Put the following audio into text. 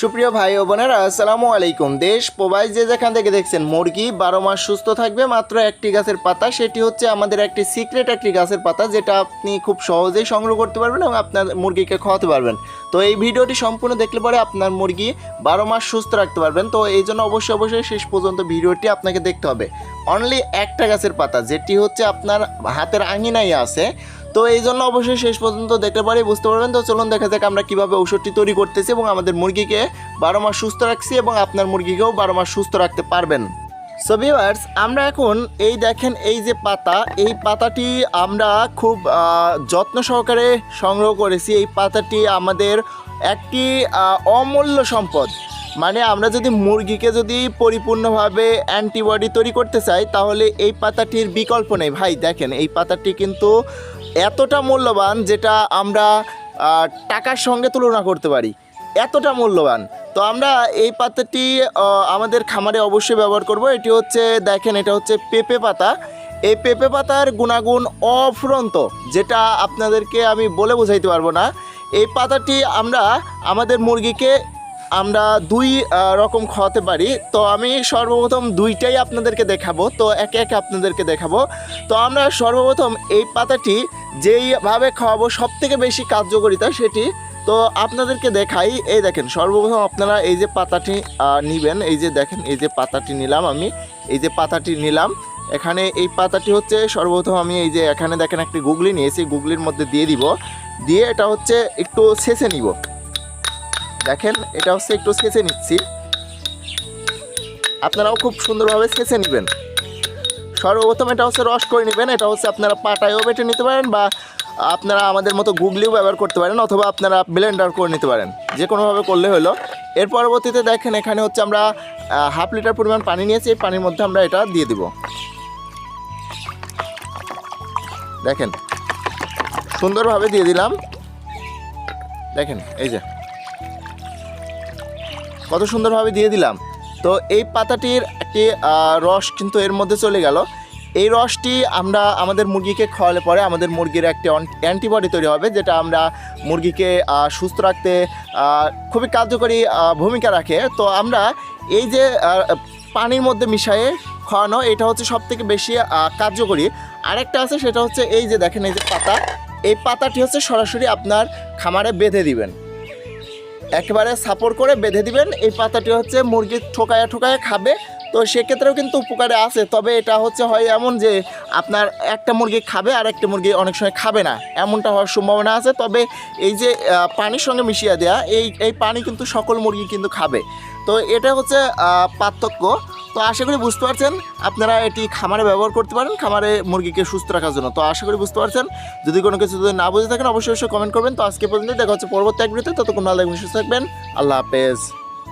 সুপ্রিয় ভাই ও বোনেরা, আসসালামু আলাইকুম। দেশ প্রবাস যে যেখান থেকে দেখছেন, মুরগি বারো মাস সুস্থ থাকবে, মাত্র একটি গাছের পাতা। সেটি হচ্ছে আমাদের একটি সিক্রেট একটি গাছের পাতা, যেটা আপনি খুব সহজেই সংগ্রহ করতে পারবেন এবং আপনার মুরগিকে খাওয়াতে পারবেন। তো এই ভিডিওটি সম্পূর্ণ দেখলে পরে আপনার মুরগি বারো মাস সুস্থ রাখতে পারবেন। তো এই জন্য অবশ্যই অবশ্যই শেষ পর্যন্ত ভিডিওটি আপনাকে দেখতে হবে। অনলি একটা গাছের পাতা, যেটি হচ্ছে আপনার হাতের আঙিনাই আছে। তো এই জন্য অবশ্যই শেষ পর্যন্ত দেখতে পারি, বুঝতে পারবেন? তো চলুন দেখা যাক আমরা কীভাবে ঔষধটি তৈরি করতেছি এবং আমাদের মুরগিকে বারো মাস সুস্থ রাখছি এবং আপনার মুরগিকেও বারো মাস সুস্থ রাখতে পারবেন। সো ভিউয়ার্স আমরা এখন এই দেখেন এই যে পাতা, এই পাতাটি আমরা খুব যত্ন সহকারে সংগ্রহ করেছি। এই পাতাটি আমাদের একটি অমূল্য সম্পদ। মানে আমরা যদি মুরগিকে যদি পরিপূর্ণভাবে অ্যান্টিবডি তৈরি করতে চাই, তাহলে এই পাতাটির বিকল্প নেই। ভাই, দেখেন, এই পাতাটি কিন্তু এতটা মূল্যবান যেটা আমরা টাকার সঙ্গে তুলনা করতে পারি। এতটা মূল্যবান। তো আমরা এই পাতাটি আমাদের খামারে অবশ্যই ব্যবহার করব। এটি হচ্ছে, দেখেন, এটা হচ্ছে পেঁপে পাতা। এই পেঁপে পাতার গুণাগুণ অফুরন্ত, যেটা আপনাদেরকে আমি বলে বোঝাইতে পারব না। এই পাতাটি আমরা আমাদের মুরগিকে আমরা দুই রকম খাওয়াতে পারি। তো আমি সর্বপ্রথম দুইটাই আপনাদেরকে দেখাবো। তো একে একে আপনাদেরকে দেখাবো। তো আমরা সর্বপ্রথম এই পাতাটি যেইভাবে খাওয়াবো সব থেকে বেশি কার্যকরিতা সেটি তো আপনাদেরকে দেখাই। এই দেখেন, সর্বপ্রথম আপনারা এই যে পাতাটি নেবেন, এই যে দেখেন, এই যে পাতাটি নিলাম আমি। এই যে পাতাটি নিলাম, এখানে এই পাতাটি হচ্ছে সর্বপ্রথম আমি এই যে এখানে দেখেন একটি গুগলি নিয়েছি, গুগলির মধ্যে দিয়ে দিব। দিয়ে এটা হচ্ছে একটু ছেঁচে নিব। দেখেন, এটা হচ্ছে একটু ছেঁচে নিচ্ছি। আপনারাও খুব সুন্দরভাবে ছেঁচে নেবেন। সর্বপ্রথম এটা হচ্ছে রস করে নেবেন, এটা হচ্ছে আপনারা পাটায়ও বেটে নিতে পারেন বা আপনারা আমাদের মতো গুগলিও ব্যবহার করতে পারেন অথবা আপনারা ব্লেন্ডার করে নিতে পারেন যে কোনোভাবে করলে হলো। এর পরবর্তীতে দেখেন, এখানে হচ্ছে আমরা হাফ লিটার পরিমাণ পানি নিয়েছি, এই পানির মধ্যে আমরা এটা দিয়ে দিব। দেখেন, সুন্দরভাবে দিয়ে দিলাম। দেখেন, এই যে। কত সুন্দরভাবে দিয়ে দিলাম। তো এই পাতাটির একটি রস কিন্তু এর মধ্যে চলে গেল। এই রসটি আমরা আমাদের মুরগিকে খাওয়ালে পরে আমাদের মুরগির একটি অ্যান্টিবডি তৈরি হবে, যেটা আমরা মুরগিকে সুস্থ রাখতে খুবই কার্যকরী ভূমিকা রাখে। তো আমরা এই যে পানির মধ্যে মিশিয়ে খাওয়ানো, এটা হচ্ছে সব থেকে বেশি কার্যকরী। আরেকটা আছে, সেটা হচ্ছে এই যে দেখেন, এই যে পাতা। এই পাতাটি হচ্ছে সরাসরি আপনার খামারে বেঁধে দিবেন। একেবারে সাপোর্ট করে বেঁধে দিবেন। এই পাতাটি হচ্ছে মুরগি ঠোকায় ঠোকায় খাবে। তো সেক্ষেত্রেও কিন্তু উপকারে আছে। তবে এটা হচ্ছে হয় এমন যে আপনার একটা মুরগি খাবে, আর একটা মুরগি অনেক সময় খাবে না। এমনটা হওয়ার সম্ভাবনা আছে। তবে এই যে পানির সঙ্গে মিশিয়ে দেওয়া এই এই পানি কিন্তু সকল মুরগি কিন্তু খাবে। তো এটা হচ্ছে পার্থক্য। তো আশা করি বুঝতে পারছেন, আপনারা এটি খামারে ব্যবহার করতে পারেন, খামারে মুরগিকে সুস্থ রাখার জন্য। তো আশা করি বুঝতে পারছেন, যদি কোনো কিছু যদি না বুঝে থাকেন, অবশ্যই অবশ্যই কমেন্ট করবেন। তো আজকে পর্যন্ত দেখা হচ্ছে পরবর্তী এক ভিডিওতে, ততক্ষণ ভালো থাকবেন, সুস্থ থাকবেন, আল্লাহ হাফেজ।